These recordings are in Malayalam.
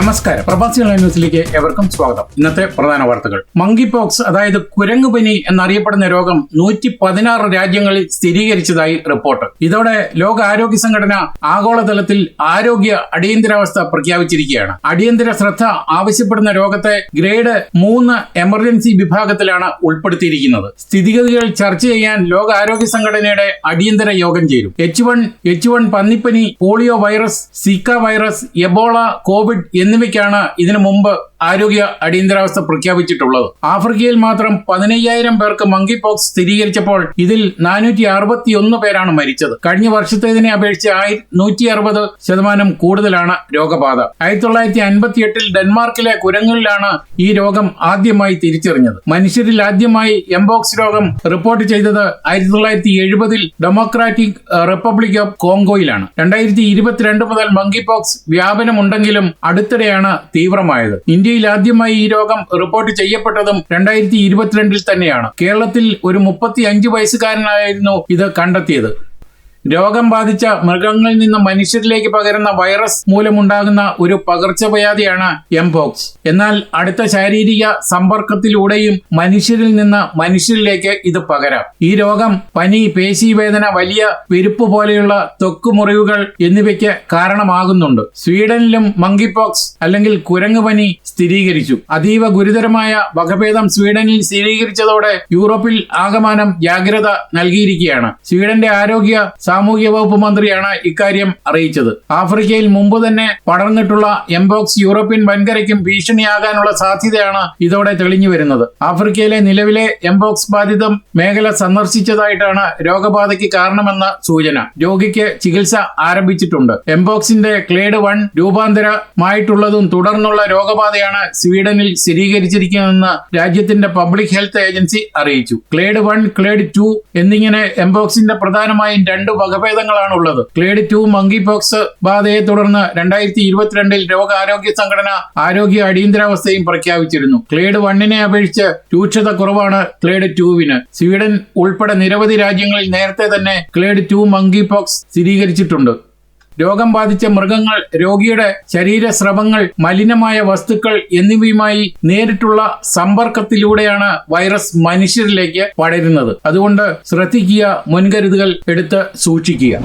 നമസ്കാരം. പ്രവാസികൾ ന്യൂസിലേക്ക് എവർക്കും സ്വാഗതം. ഇന്നത്തെ പ്രധാന വാർത്തകൾ. മങ്കി പോക്സ് അതായത് കുരങ്ങുപനി എന്നറിയപ്പെടുന്ന രോഗം നൂറ്റി പതിനാറ് രാജ്യങ്ങളിൽ സ്ഥിരീകരിച്ചതായി റിപ്പോർട്ട്. ഇതോടെ ലോകാരോഗ്യ സംഘടന ആഗോളതലത്തിൽ ആരോഗ്യ അടിയന്തരാവസ്ഥ പ്രഖ്യാപിച്ചിരിക്കുകയാണ്. അടിയന്തര ശ്രദ്ധ ആവശ്യപ്പെടുന്ന രോഗത്തെ ഗ്രേഡ് മൂന്ന് എമർജൻസി വിഭാഗത്തിലാണ് ഉൾപ്പെടുത്തിയിരിക്കുന്നത്. സ്ഥിതിഗതികൾ ചർച്ച ചെയ്യാൻ ലോകാരോഗ്യ സംഘടനയുടെ അടിയന്തര യോഗം ചേരും. H one H one പന്നിപ്പനി polio virus Zika virus Ebola Covid എന്നിവയ്ക്കാണ് ഇതിനു മുമ്പ് ആരോഗ്യ അടിയന്തരാവസ്ഥ പ്രഖ്യാപിച്ചിട്ടുള്ളത്. ആഫ്രിക്കയിൽ മാത്രം പതിനയ്യായിരം പേർക്ക് മങ്കി പോക്സ് സ്ഥിരീകരിച്ചപ്പോൾ ഇതിൽ നാനൂറ്റി അറുപത്തിയൊന്ന് പേരാണ് മരിച്ചത്. കഴിഞ്ഞ വർഷത്തേതിനെ അപേക്ഷിച്ച് ആയി നൂറ്റി അറുപത് ശതമാനം കൂടുതലാണ് രോഗബാധ. ആയിരത്തി തൊള്ളായിരത്തി അൻപത്തി എട്ടിൽ ഡെൻമാർക്കിലെ കുരങ്ങളിലാണ് ഈ രോഗം ആദ്യമായി തിരിച്ചറിഞ്ഞത്. മനുഷ്യരിൽ ആദ്യമായി എംബോക്സ് രോഗം റിപ്പോർട്ട് ചെയ്തത് ആയിരത്തി തൊള്ളായിരത്തി എഴുപതിൽ ഡെമോക്രാറ്റിക് റിപ്പബ്ലിക് ഓഫ് കോങ്കോയിലാണ്. രണ്ടായിരത്തി ഇരുപത്തിരണ്ട് മുതൽ മങ്കി പോക്സ് വ്യാപനമുണ്ടെങ്കിലും അടുത്തിടെയാണ് തീവ്രമായത്. ഇന്ത്യയിൽ ആദ്യമായി ഈ രോഗം റിപ്പോർട്ട് ചെയ്യപ്പെട്ടതും രണ്ടായിരത്തി ഇരുപത്തിരണ്ടിൽ തന്നെയാണ്. കേരളത്തിൽ ഒരു മുപ്പത്തി അഞ്ച് വയസ്സുകാരനായിരുന്നു ഇത് കണ്ടെത്തിയത്. രോഗം ബാധിച്ച മൃഗങ്ങളിൽ നിന്ന് മനുഷ്യരിലേക്ക് പകരുന്ന വൈറസ് മൂലമുണ്ടാകുന്ന ഒരു പകർച്ചവ്യാധിയാണ് എംപോക്സ് എന്നാൽ അടുത്ത ശാരീരിക സമ്പർക്കത്തിലൂടെയും മനുഷ്യരിൽ നിന്ന് മനുഷ്യരിലേക്ക് ഇത് പകരാം. ഈ രോഗം പനി പേശീവേദന വലിയ പെരുപ്പ് പോലെയുള്ള ത്വക്ക് മുറിവുകൾ എന്നിവയ്ക്ക് കാരണമാകുന്നുണ്ട്. സ്വീഡനിലും മങ്കിപോക്സ് അല്ലെങ്കിൽ കുരങ്ങുപനി സ്ഥിരീകരിച്ചു. അതീവ ഗുരുതരമായ വകഭേദം സ്വീഡനിൽ സ്ഥിരീകരിച്ചതോടെ യൂറോപ്പിൽ ആകമാനം ജാഗ്രത നൽകിയിരിക്കുകയാണ്. സ്വീഡന്റെ ആരോഗ്യ സാമൂഹ്യ വകുപ്പ് മന്ത്രിയാണ് ഇക്കാര്യം അറിയിച്ചത്. ആഫ്രിക്കയിൽ മുമ്പ് തന്നെ പടർന്നിട്ടുള്ള എംബോക്സ് യൂറോപ്യൻ വൻകരയ്ക്കും ഭീഷണിയാകാനുള്ള സാധ്യതയാണ് ഇതോടെ തെളിഞ്ഞു വരുന്നത് ആഫ്രിക്കയിലെ നിലവിലെ എംബോക്സ് ബാധിതം മേഖല സന്ദർശിച്ചതായിട്ടാണ് രോഗബാധയ്ക്ക് കാരണമെന്ന സൂചന. രോഗിക്ക് ചികിത്സ ആരംഭിച്ചിട്ടുണ്ട്. എംബോക്സിന്റെ ക്ലേഡ് വൺ രൂപാന്തരമായിട്ടുള്ളതും തുടർന്നുള്ള രോഗബാധയാണ് സ്വീഡനിൽ സ്ഥിരീകരിച്ചിരിക്കുന്നതെന്ന് രാജ്യത്തിന്റെ പബ്ലിക് ഹെൽത്ത് ഏജൻസി അറിയിച്ചു. ക്ലേഡ് വൺ ക്ലേഡ് ടു എന്നിങ്ങനെ എംബോക്സിന്റെ പ്രധാനമായും രണ്ട് വകഭേദങ്ങളാണ് ഉള്ളത് ക്ലേഡ് ടു മങ്കി പോക്സ് ബാധയെ തുടർന്ന് രണ്ടായിരത്തി ഇരുപത്തിരണ്ടിൽ രോഗാരോഗ്യ സംഘടന ആരോഗ്യ അടിയന്തരാവസ്ഥയും പ്രഖ്യാപിച്ചിരുന്നു. ക്ലേഡ് വണ്ണിനെ അപേക്ഷിച്ച് രൂക്ഷത കുറവാണ് ക്ലേഡ് ടുവിന് സ്വീഡൻ ഉൾപ്പെടെ നിരവധി രാജ്യങ്ങളിൽ നേരത്തെ തന്നെ ക്ലേഡ് ടു മങ്കി പോക്സ് സ്ഥിരീകരിച്ചിട്ടുണ്ട്. രോഗം ബാധിച്ച മൃഗങ്ങൾ രോഗിയുടെ ശരീരസ്രവങ്ങൾ മലിനമായ വസ്തുക്കൾ എന്നിവയുമായി നേരിട്ടുള്ള സമ്പർക്കത്തിലൂടെയാണ് വൈറസ് മനുഷ്യരിലേക്ക് പടരുന്നത്. അതുകൊണ്ട് ശ്രദ്ധിക്കുക മുൻകരുതുകൾ എടുത്ത് സൂക്ഷിക്കുക.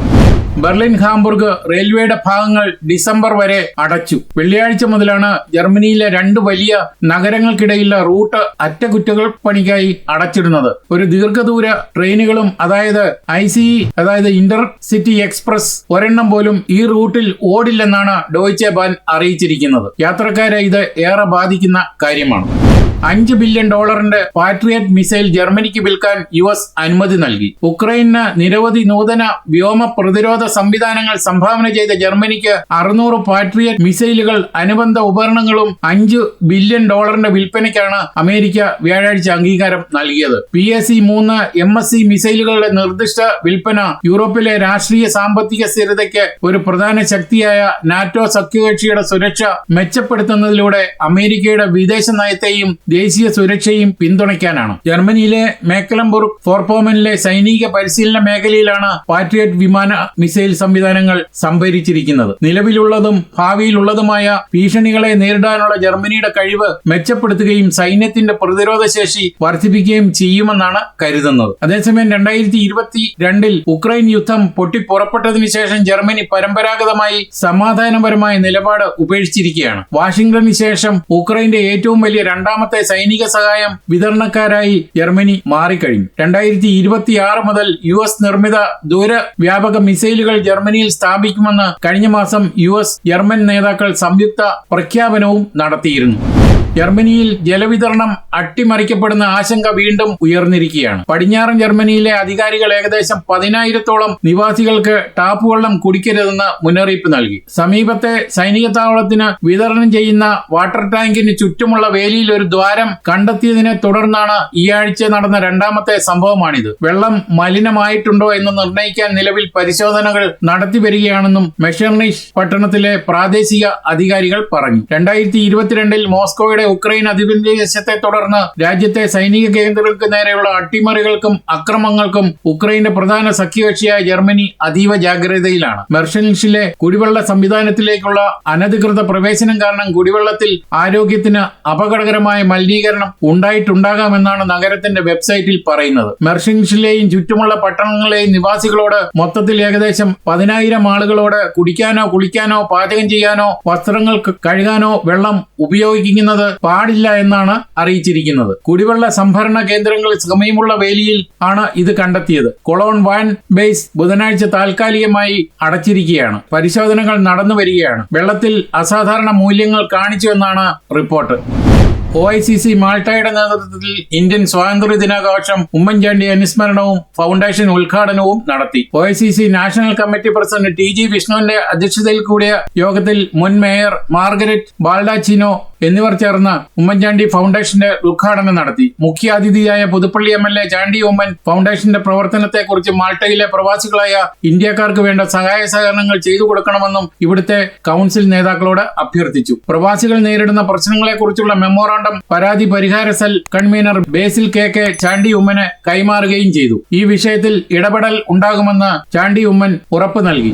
ബെർലിൻ ഹാംബുർഗ് റെയിൽവേയുടെ ഭാഗങ്ങൾ ഡിസംബർ വരെ അടച്ചു. വെള്ളിയാഴ്ച മുതലാണ് ജർമ്മനിയിലെ രണ്ട് വലിയ നഗരങ്ങൾക്കിടയിലുള്ള റൂട്ട് അറ്റകുറ്റകൾ പണിക്കായി അടച്ചിടുന്നത്. ഒരു ദീർഘദൂര ട്രെയിനുകളും അതായത് ഐ അതായത് ഇന്റർ സിറ്റി എക്സ്പ്രസ് ഒരെണ്ണം പോലും ഈ റൂട്ടിൽ ഓടില്ലെന്നാണ് ഡോയ്ച്ചെ ബാൻ അറിയിച്ചിരിക്കുന്നത്. യാത്രക്കാരെ ഇത് ഏറെ ബാധിക്കുന്ന കാര്യമാണ്. അഞ്ച് ബില്യൺ ഡോളറിന്റെ പാട്രിയറ്റ് മിസൈൽ ജർമ്മനിക്ക് വിൽക്കാൻ യു എസ് അനുമതി നൽകി. ഉക്രൈന് നിരവധി നൂതന വ്യോമ പ്രതിരോധ സംവിധാനങ്ങൾ സംഭാവന ചെയ്ത ജർമ്മനിക്ക് അറുന്നൂറ് പാട്രിയറ്റ് മിസൈലുകൾ അനുബന്ധ ഉപകരണങ്ങളും അഞ്ച് ബില്യൺ ഡോളറിന്റെ വിൽപ്പനയ്ക്കാണ് അമേരിക്ക വ്യാഴാഴ്ച അംഗീകാരം നൽകിയത്. പി എസ് സി മൂന്ന് എം എസ് സി മിസൈലുകളുടെ നിർദ്ദിഷ്ട വിൽപ്പന യൂറോപ്പിലെ രാഷ്ട്രീയ സാമ്പത്തിക സ്ഥിരതയ്ക്ക് ഒരു പ്രധാന ശക്തിയായ നാറ്റോ സഖ്യകക്ഷിയുടെ സുരക്ഷ മെച്ചപ്പെടുത്തുന്നതിലൂടെ അമേരിക്കയുടെ വിദേശ നയത്തെയും ദേശീയ സുരക്ഷയും പിന്തുണയ്ക്കാനാണ്. ജർമ്മനിയിലെ മേക്കലംബുർഗ് ഫോർപോമനിലെ സൈനിക പരിശീലന മേഖലയിലാണ് പാട്രിയറ്റ് വിമാന മിസൈൽ സംവിധാനങ്ങൾ സംഭരിച്ചിരിക്കുന്നത്. നിലവിലുള്ളതും ഭാവിയിലുള്ളതുമായ ഭീഷണികളെ നേരിടാനുള്ള ജർമ്മനിയുടെ കഴിവ് മെച്ചപ്പെടുത്തുകയും സൈന്യത്തിന്റെ പ്രതിരോധ ശേഷി വർദ്ധിപ്പിക്കുകയും ചെയ്യുമെന്നാണ് കരുതുന്നത്. അതേസമയം രണ്ടായിരത്തി ഇരുപത്തി രണ്ടിൽ ഉക്രൈൻ യുദ്ധം പൊട്ടിപ്പുറപ്പെട്ടതിനു ശേഷം ജർമ്മനി പരമ്പരാഗതമായി സമാധാനപരമായ നിലപാട് ഉപേക്ഷിച്ചിരിക്കുകയാണ്. വാഷിംഗ്ടണിന് ശേഷം ഉക്രൈന്റെ ഏറ്റവും വലിയ രണ്ടാമത്തെ സൈനിക സഹായം വിതരണക്കാരായി ജർമ്മനി മാറിക്കഴിഞ്ഞു. രണ്ടായിരത്തി ഇരുപത്തിയാറ് മുതൽ യു എസ് നിർമ്മിത ദൂരവ്യാപക മിസൈലുകൾ ജർമ്മനിയിൽ സ്ഥാപിക്കുമെന്ന് കഴിഞ്ഞ മാസം യു എസ് ജർമ്മൻ നേതാക്കൾ സംയുക്ത പ്രഖ്യാപനവും നടത്തിയിരുന്നു. ജർമ്മനിയിൽ ജലവിതരണം അട്ടിമറിക്കപ്പെടുന്ന ആശങ്ക വീണ്ടും ഉയർന്നിരിക്കുകയാണ്. പടിഞ്ഞാറൻ ജർമ്മനിയിലെ അധികാരികൾ ഏകദേശം പതിനായിരത്തോളം നിവാസികൾക്ക് ടാപ്പ് വെള്ളം കുടിക്കരുതെന്ന് മുന്നറിയിപ്പ് നൽകി. സമീപത്തെ സൈനിക താവളത്തിന് വിതരണം ചെയ്യുന്ന വാട്ടർ ടാങ്കിന് ചുറ്റുമുള്ള വേലിയിൽ ഒരു ദ്വാരം കണ്ടെത്തിയതിനെ തുടർന്നാണ് ഈ ആഴ്ച നടന്ന രണ്ടാമത്തെ സംഭവമാണിത്. വെള്ളം മലിനമായിട്ടുണ്ടോ എന്ന് നിർണയിക്കാൻ നിലവിൽ പരിശോധനകൾ നടത്തി വരികയാണെന്നും മെഷർണിഷ് പട്ടണത്തിലെ പ്രാദേശിക അധികാരികൾ പറഞ്ഞു. രണ്ടായിരത്തി ഇരുപത്തിരണ്ടിൽ മോസ്കോയുടെ ഉക്രൈൻ അധിനിവേശത്തെ തുടർന്ന് രാജ്യത്തെ സൈനിക കേന്ദ്രങ്ങൾക്ക് നേരെയുള്ള അട്ടിമറികൾക്കും അക്രമങ്ങൾക്കും ഉക്രൈന്റെ പ്രധാന സഖ്യകക്ഷിയായ ജർമ്മനി അതീവ ജാഗ്രതയിലാണ്. മെർഷൻസിലെ കുടിവെള്ള സംവിധാനത്തിലേക്കുള്ള അനധികൃത പ്രവേശനം കാരണം കുടിവെള്ളത്തിൽ ആരോഗ്യത്തിന് അപകടകരമായ മലിനീകരണം ഉണ്ടായിട്ടുണ്ടാകാമെന്നാണ് നഗരത്തിന്റെ വെബ്സൈറ്റിൽ പറയുന്നത്. മെർഷൻസിലെയും ചുറ്റുമുള്ള പട്ടണങ്ങളിലെയും നിവാസികളോട് മൊത്തത്തിൽ ഏകദേശം പതിനായിരം ആളുകളോട് കുടിക്കാനോ കുളിക്കാനോ പാചകം ചെയ്യാനോ വസ്ത്രങ്ങൾക്ക് കഴുകാനോ വെള്ളം ഉപയോഗിക്കുന്നത് പാടില്ല എന്നാണ് അറിയിച്ചിരിക്കുന്നത്. കുടിവെള്ള സംഭരണ കേന്ദ്രങ്ങളിൽ സമയമുള്ള വേലിയിൽ ആണ് ഇത് കണ്ടെത്തിയത്. കൊളോൺ വാൻ ബേസ് ബുധനാഴ്ച താൽക്കാലികമായി അടച്ചിരിക്കുകയാണ്. പരിശോധനകൾ നടന്നു വരികയാണ്. വെള്ളത്തിൽ അസാധാരണ മൂല്യങ്ങൾ കാണിച്ചുവെന്നാണ് report. O I C C മാൾട്ടയുടെ നേതൃത്വത്തിൽ ഇന്ത്യൻ സ്വാതന്ത്ര്യ ദിനാഘോഷം ഉമ്മൻചാണ്ടി അനുസ്മരണവും ഫൗണ്ടേഷൻ ഉദ്ഘാടനവും നടത്തി. O I C C national committee president T G വിഷ്ണുവിന്റെ അധ്യക്ഷതയിൽ കൂടിയ യോഗത്തിൽ മുൻ മേയർ മാർഗരറ്റ് ബാൽഡാച്ചിനോ എന്നിവർ ചേർന്ന് ഉമ്മൻചാണ്ടി ഫൗണ്ടേഷന്റെ ഉദ്ഘാടനം നടത്തി. മുഖ്യാതിഥിയായ Puthuppally M L A Chandy Oommen ഫൗണ്ടേഷന്റെ പ്രവർത്തനത്തെക്കുറിച്ച് മാൾട്ടയിലെ പ്രവാസികളായ ഇന്ത്യക്കാർക്ക് വേണ്ട സഹായ സഹകരണങ്ങൾ ചെയ്തു കൊടുക്കണമെന്നും ഇവിടുത്തെ കൌൺസിൽ നേതാക്കളോട് അഭ്യർത്ഥിച്ചു. പ്രവാസികൾ നേരിടുന്ന പ്രശ്നങ്ങളെക്കുറിച്ചുള്ള മെമ്മോറാണ്ടം പരാതി പരിഹാര cell convenor Basil K K Chandy Oommen കൈമാറുകയും ചെയ്തു. ഈ വിഷയത്തിൽ ഇടപെടൽ ഉണ്ടാകുമെന്ന് ചാണ്ടി ഉമ്മൻ ഉറപ്പ് നൽകി.